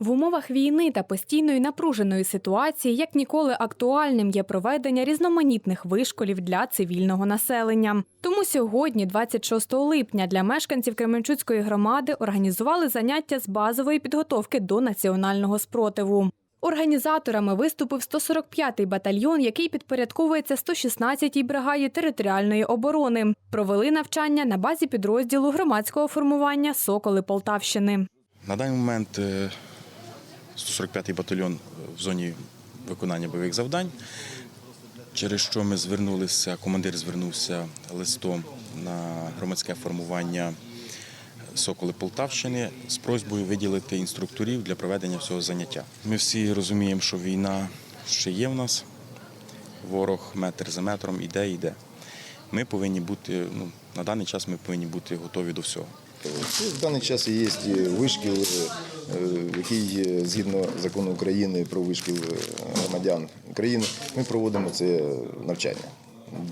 В умовах війни та постійної напруженої ситуації як ніколи актуальним є проведення різноманітних вишколів для цивільного населення. Тому сьогодні, 26 липня, для мешканців Кременчуцької громади організували заняття з базової підготовки до національного спротиву. Організаторами виступив 145-й батальйон, який підпорядковується 116-й бригаді територіальної оборони. Провели навчання на базі підрозділу громадського формування Соколи Полтавщини. На даний момент е, 145-й батальйон в зоні виконання бойових завдань, через що ми звернулися, командир звернувся листом на громадське формування Соколи Полтавщини з просьбою виділити інструкторів для проведення цього заняття. Ми всі розуміємо, що війна ще є в нас, ворог метр за метром іде, іде. Ми повинні бути, ну, на даний час ми повинні бути готові до всього. Це В даний час є вишкіл, е, який згідно закону України про вишкіл е, громадян України, ми проводимо це навчання.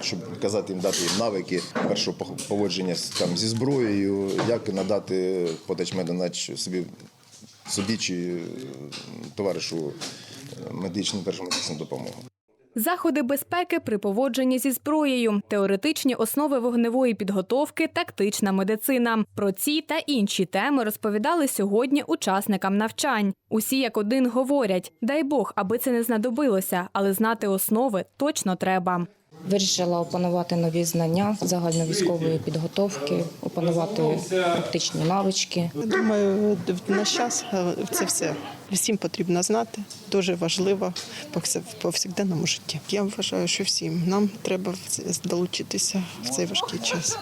Щоб показати їм, дати їм навики першого поводження там, зі зброєю, як надати потечмедонач собі, собі чи е, товаришу медичну першу медичну допомогу. Заходи безпеки при поводженні зі зброєю, теоретичні основи вогневої підготовки, тактична медицина. Про ці та інші теми розповідали сьогодні учасникам навчань. Усі як один говорять: дай Бог, аби це не знадобилося, але знати основи точно треба. Вирішила опанувати нові знання загальновійськової підготовки, опанувати практичні навички. Думаю, в наш час е, це все всім потрібно знати. Дуже важливо в повсякденному житті. Я вважаю, що всім нам треба долучитися в цей важкий час.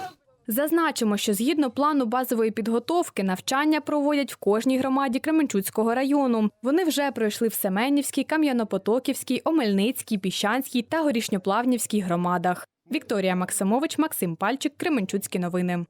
Зазначимо, що згідно плану базової підготовки навчання проводять в кожній громаді Кременчуцького району. Вони вже пройшли в Семенівській, Кам'янопотоківській, Омельницькій, Піщанській та Горішньоплавнівській громадах. Вікторія Максимович, Максим Пальчик, Кременчуцькі новини.